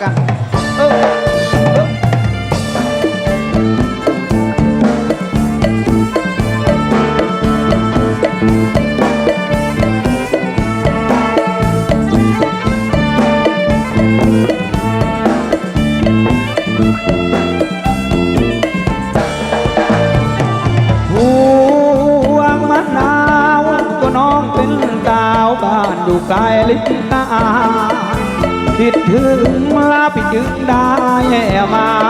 กัน เออเออพวงมะนาวตัวน้องเป็นสาวบ้านอยู่ไกลลิบตา คิดถึงลาพี่จึงได้มา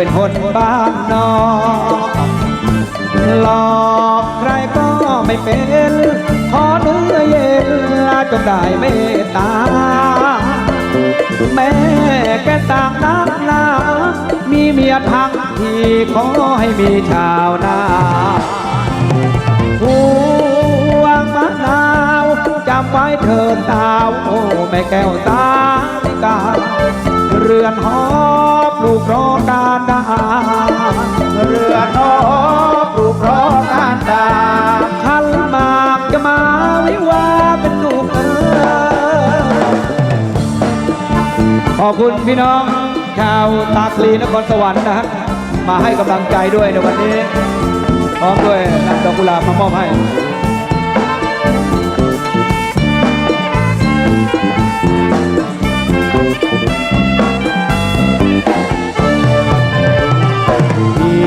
เป็นคนบ้านนอกหลอกใครก็ไม่เป็นขอเนื้อเย็นจงได้เมตตา แม่แกต่างนักหนา มีเมียทั้งที่ขอให้มีชาวนาพวงมะนาวจำไว้เถิดดาว โอ้แม่แก้วตา คุณพี่น้องชาวตากลีนครสวรรค์นะฮะมาให้กำลังใจด้วยในวันนี้พร้อมด้วยนำดอกกุหลาบมามอบให้พี่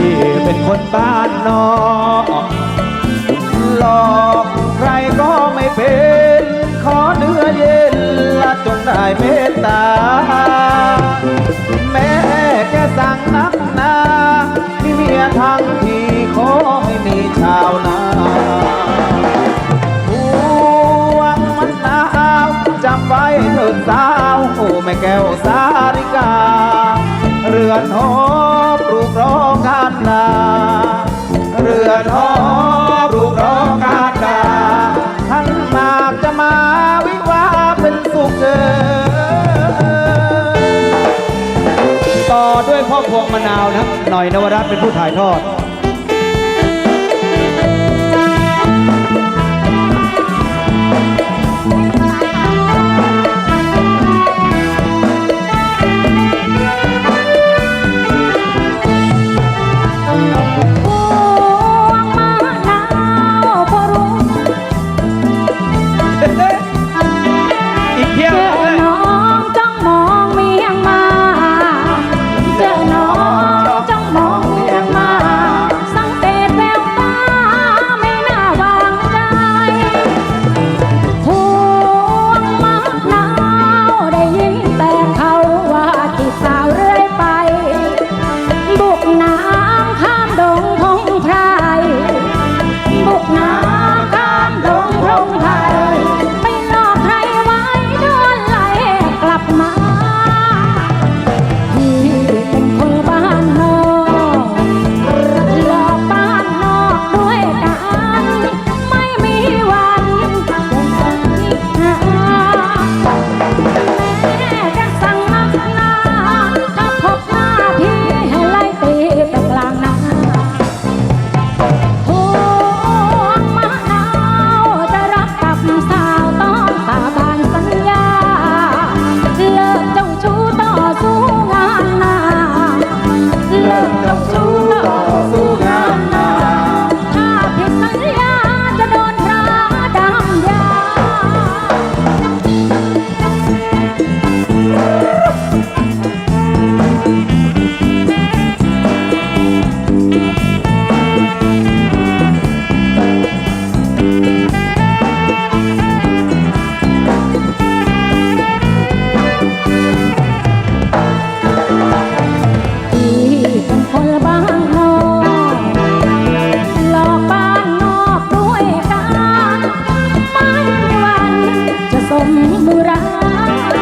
เป็นคนบ้านนอก นักหนามีเมียทั้งทีขอให้มีชาวนาพวงมันหนาวจำไว้เถิดสาวโอ้แม่แก้วสาริกา เรือนหอ มะนาวนะครับหน่อยนวรัตน์เป็นผู้ถ่ายทอดือรัก